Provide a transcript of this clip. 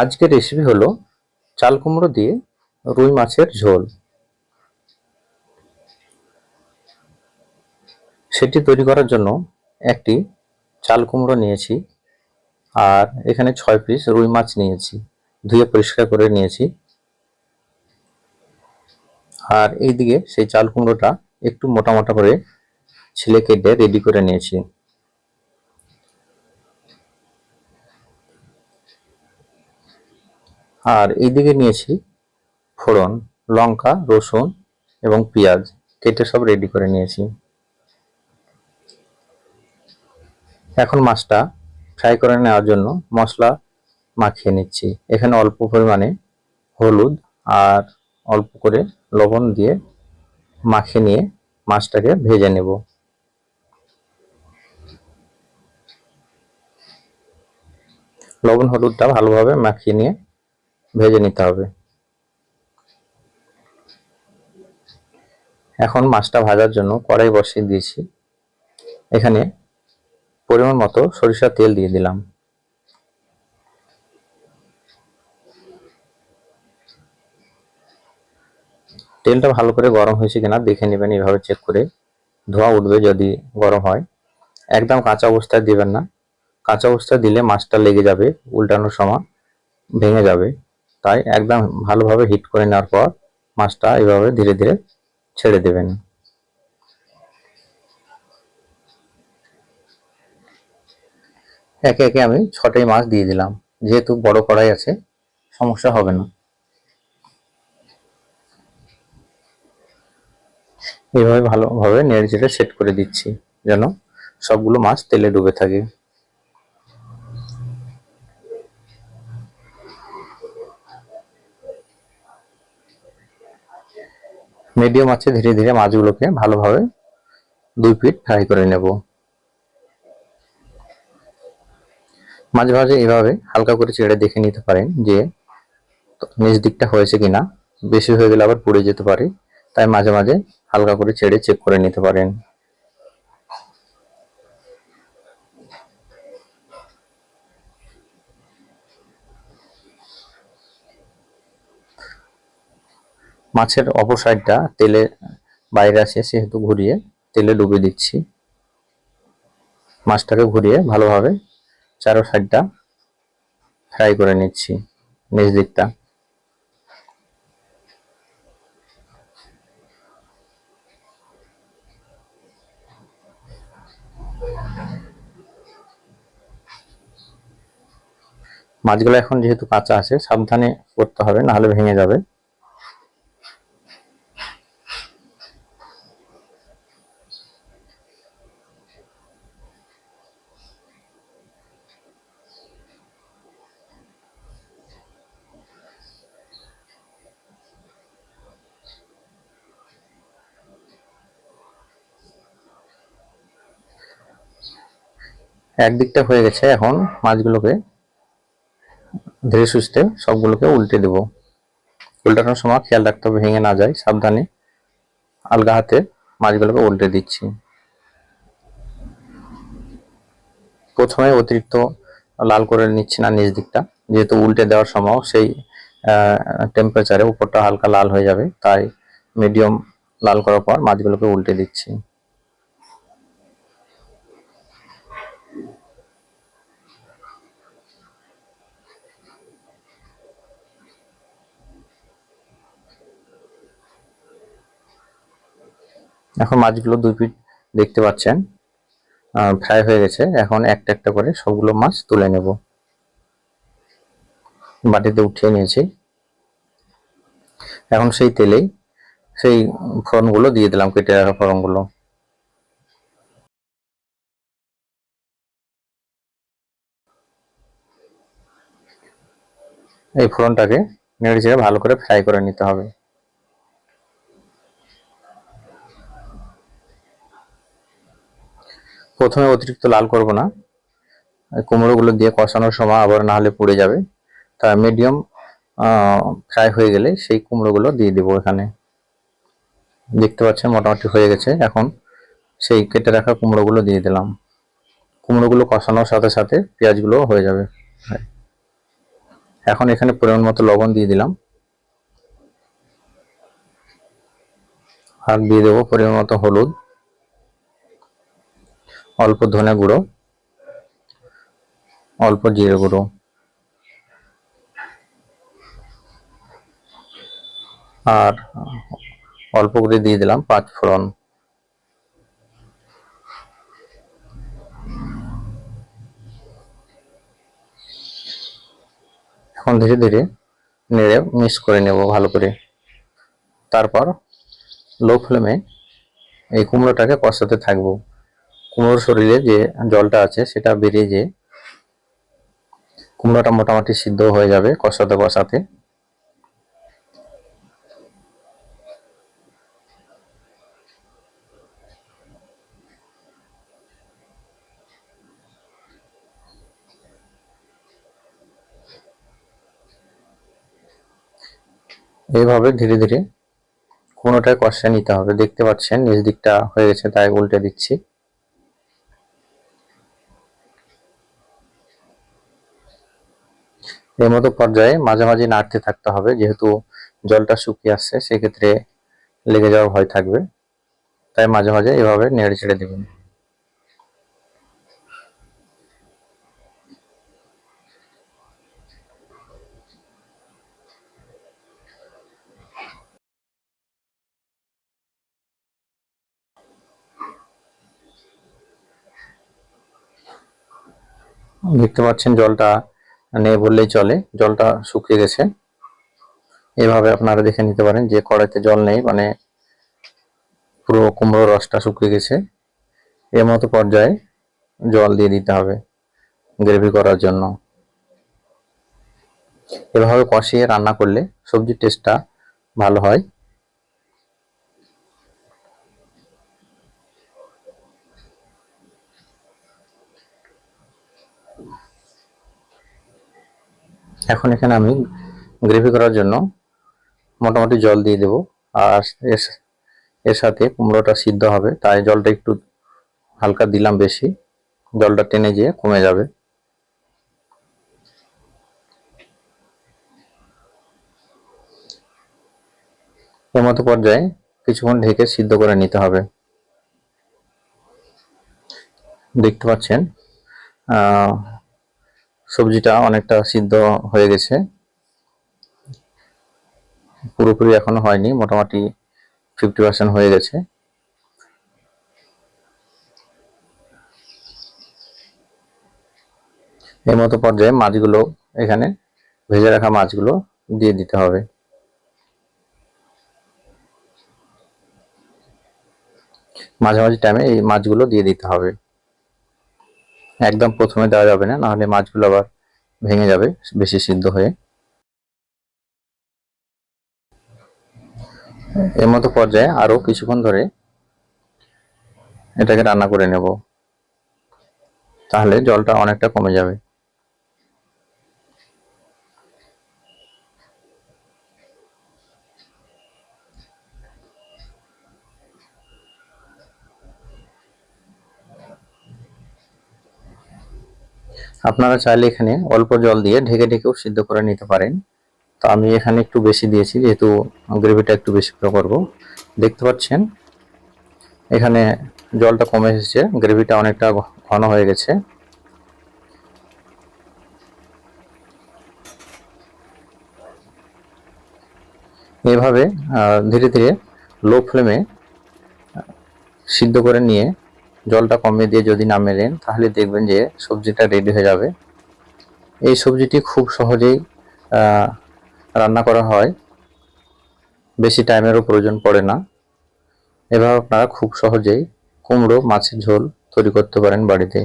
আজকের রেসিপি হলো চাল কুমড়ো দিয়ে রুই মাছের ঝোল। সেটি তৈরি করার জন্য একটি চাল কুমড়ো নিয়েছি আর এখানে ছয় পিস রুই মাছ নিয়েছি, ধুয়ে পরিষ্কার করে নিয়েছি। আর এইদিকে সেই চাল কুমড়োটা একটু মোটা মোটা করে ছিলে কেটে রেডি করে নিয়েছি। আর এইদিকে নিয়েছি ফোড়ন, লঙ্কা, রসুন এবং পেঁয়াজ। কেটে সব রেডি করে নিয়েছি। এখন মাছটা ফ্রাই করে নেওয়ার জন্য মশলা মাখিয়ে নিচ্ছি। এখানে অল্প পরিমাণে হলুদ আর অল্প করে লবণ দিয়ে মাখিয়ে নিয়ে মাছটাকে ভেজে নেব। লবণ হলুদটা ভালোভাবে মাখিয়ে নিয়ে ভেজে নিতে হবে। এখন মাছটা ভাজার জন্য কড়াই বসিয়ে দিয়েছি। এখানে পরিমাণ মতো সরিষার তেল দিয়ে দিলাম। তেলটা ভালো করে গরম হয়েছে কিনা দেখে নেবেন এভাবে চেক করে। ধোয়া উঠবে যদি গরম হয়। একদম কাঁচা অবস্থায় দিবেন না। কাঁচা অবস্থায় দিলে মাছটা লেগে যাবে, উল্টানোর সময় ভেঙে যাবে। তাই একদম ভালোভাবে হিট করে নেওয়ার পর মাছটা এভাবে ধীরে ধীরে ছেড়ে দেবেন। একে একে আমি ছটাই মাছ দিয়ে দিলাম। যেহেতু বড় কড়াই আছে, সমস্যা হবে না। এইভাবে ভালোভাবে নেড়ে চেড়ে সেট করে দিচ্ছি, যেন সবগুলো মাছ তেলে ডুবে থাকে। মিডিয়াম আছে, ধীরে ধীরে মাছগুলোকে ভালোভাবে দুই পিট ফ্রাই করে নেব। মাঝে মাঝে এভাবে হালকা করে ছেড়ে দেখে নিতে পারেন যে নিচ দিকটা হয়েছে কিনা। বেশি হয়ে গেলে আবার পুড়ে যেতে পারে, তাই মাঝে মাঝে হালকা করে ছেড়ে চেক করে নিতে পারেন। মাছের অপর সাইডটা তেলে বাইরে আসে সেহেতু ঘুরিয়ে তেলে ডুবিয়ে দিচ্ছি। মাছটাকে ঘুরিয়ে ভালোভাবে চারো সাইডটা ফ্রাই করে নিচ্ছি নিচ দিকটা। মাছগুলো এখন যেহেতু কাঁচা আছে, সাবধানে করতে হবে, নাহলে ভেঙে যাবে। একদিকটা হয়ে গেছে এখন মাছগুলোকে ধীরে সুস্থে সবগুলোকে উল্টে দেব। উল্টানোর সময় খেয়াল রাখতে হবে, ভেঙে না যায়, সাবধানে আলগা হাতে মাছগুলোকে উল্টে দিচ্ছি। প্রথমে অতিরিক্ত লাল করে নিচ্ছি না নিচ দিকটা, যেহেতু উল্টে দেওয়ার সময় সেই টেম্পারেচারে উপরটা হালকা লাল হয়ে যাবে, তাই মিডিয়াম লাল করার পর মাছগুলোকে উল্টে দিচ্ছি। এখন মাছগুলো দুই পিট দেখতে পাচ্ছেন। ফ্রাই হয়ে গেছে। এখন একটা একটা করে সবগুলো মাছ তুলে নেব। বাটিতে উঠিয়ে নিয়েছি। এখন সেই তেলেই সেই ফোড়নগুলো দিয়ে দিলাম, কেটে রাখা ফোড়নগুলো। এই ফোড়নটাকে নেড়ে চেড়ে ভালো করে ফ্রাই করে নিতে হবে। প্রথমে অতিরিক্ত লাল করব না। কুমড়োগুলো দিয়ে কষানোর সময় আবার না হলে পুড়ে যাবে। তা মিডিয়াম ফ্রাই হয়ে গেলে সেই কুমড়োগুলো দিয়ে দেবো এখানে। দেখতে পাচ্ছেন মোটামুটি হয়ে গেছে। এখন সেই কেটে রাখা কুমড়োগুলো দিয়ে দিলাম। কুমড়োগুলো কষানোর সাথে সাথে পেঁয়াজগুলো হয়ে যাবে। এখন এখানে পরিমাণ মতো লবণ দিয়ে দিলাম। আর দিয়ে দেবো পরিমাণ মতো হলুদ। অল্প ধনে গুঁড়ো, অল্প জিরে গুঁড়ো, আর অল্প করে দিয়ে দিলাম পাঁচ ফোড়ন। এখন ধীরে ধীরে নেড়ে মিক্স করে নেব ভালো করে। তারপর লো ফ্লেমে এই কুমড়োটাকে কষাতে থাকব। কুমড়োর শরীরে যে জলটা আছে সেটা বেরিয়ে যে কুমড়োটা মোটামুটি সিদ্ধ হয়ে যাবে কষাতে কষাতে। এইভাবে ধীরে ধীরে কোনোটায় কষা নিতে হবে। দেখতে পাচ্ছেন নিজ দিকটা হয়ে গেছে, তাই উল্টে দিচ্ছি। এর মতো পর্যায়ে মাঝে মাঝে নাড়তে থাকতে হবে, যেহেতু জলটা শুকিয়ে আসছে, সেক্ষেত্রে লেগে যাওয়ার ভয় থাকবে। তাই মাঝে মাঝে এভাবে নেড়ে ছেড়ে দেবেন। দেখতে পাচ্ছেন জলটা নেই বললেই চলে, জলটা শুকিয়ে গেছে। এভাবে আপনারা দেখে নিতে পারেন যে কড়াইতে জল নেই মানে পুরো কুমড়ো রসটা শুকিয়ে গেছে। এর মতো পর্যায়ে জল দিয়ে দিতে হবে গ্রেভি করার জন্য। এভাবে কষিয়ে রান্না করলে সবজির টেস্টটা ভালো হয়। এখন এখানে আমি গ্রেভি করার জন্য মোটামুটি জল দিয়ে দেব। আর এর সাথে কুমড়োটা সিদ্ধ হবে, তাই জলটা একটু হালকা দিলাম বেশি। জলটা টেনে যেয়ে কমে যাবে। মতো পর্যায়ে কিছুক্ষণ ঢেকে সিদ্ধ করে নিতে হবে। দেখতে পাচ্ছেন সবজিটা অনেকটা সিদ্ধ হয়ে গেছে। পুরোপুরি এখনও হয়নি, মোটামুটি ফিফটি পার্সেন্ট হয়ে গেছে। এই মতো পর্যায়ে মাছগুলো এখানে ভেজে রাখা মাছগুলো দিয়ে দিতে হবে। মাঝামাঝি টাইমে এই মাছগুলো দিয়ে দিতে হবে। একদম প্রথমে দেওয়া যাবে না, নাহলে মাছগুলো আবার ভেঙে যাবে বেশি সিদ্ধ হয়ে। এর মতো পর্যায়ে আরও কিছুক্ষণ ধরে এটাকে রান্না করে নেব। তাহলে জলটা অনেকটা কমে যাবে। আপনারা চাইলে এখানে অল্প জল দিয়ে ঢেকে ঢেকেও সিদ্ধ করে নিতে পারেন। তো আমি এখানে একটু বেশি দিয়েছি, যেহেতু গ্রেভিটা একটু বেশি করে করব। দেখতে পাচ্ছেন, এখানে জলটা কমে এসেছে, গ্রেভিটা অনেকটা ঘন হয়ে গেছে। এইভাবে ধীরে ধীরে লো ফ্লেমে সিদ্ধ করে নিয়ে জলটা কমিয়ে দিয়ে যদি নামে নেন তাহলে দেখবেন যে সবজিটা রেডি হয়ে যাবে। এই সবজিটি খুব সহজেই রান্না করা হয়। বেশি টাইমেরও প্রয়োজন পড়ে না। এভাবে আপনারা খুব সহজেই কুমড়ো, মাছের ঝোল তৈরি করতে পারেন বাড়িতে।